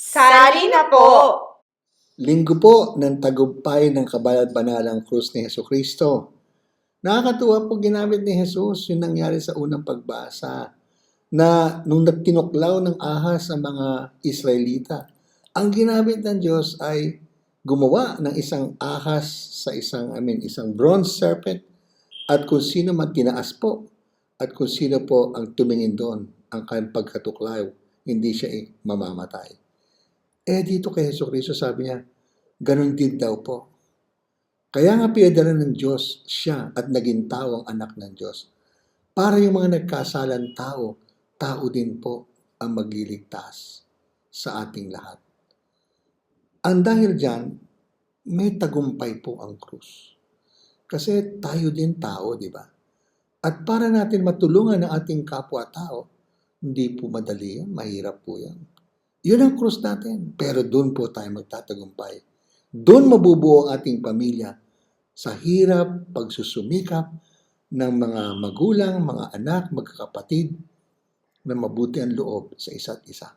Sali na po! Linggo po ng tagumpay ng kabalad-banalang krus ni Heso Kristo. Nakakatuwa po ginamit ni Jesus yung nangyari sa unang pagbasa na nung nagtinuklaw ng ahas sa mga Israelita, ang ginamit ng Diyos ay gumawa ng isang ahas sa isang, I mean, isang bronze serpent at kung sino man tinaas po at kung sino po ang tumingin doon ang kanyang pagkatuklaw, hindi siya eh, mamamatay. Eh dito kay Heso Kristo sabi niya, ganun din daw po. Kaya nga pinadala ng Diyos siya at naging tao ang anak ng Diyos. Para yung mga nagkasalan tao, tao din po ang magliligtas sa ating lahat. Ang dahil dyan, may tagumpay po ang krus. Kasi tayo din tao, di ba? At para natin matulungan ang ating kapwa-tao, hindi po madali yan, mahirap po yan. Yun ang krus natin. Pero doon po tayo magtatagumpay. Doon mabubuo ang ating pamilya sa hirap, pagsusumikap ng mga magulang, mga anak, magkakapatid na mabuti ang loob sa isa't isa.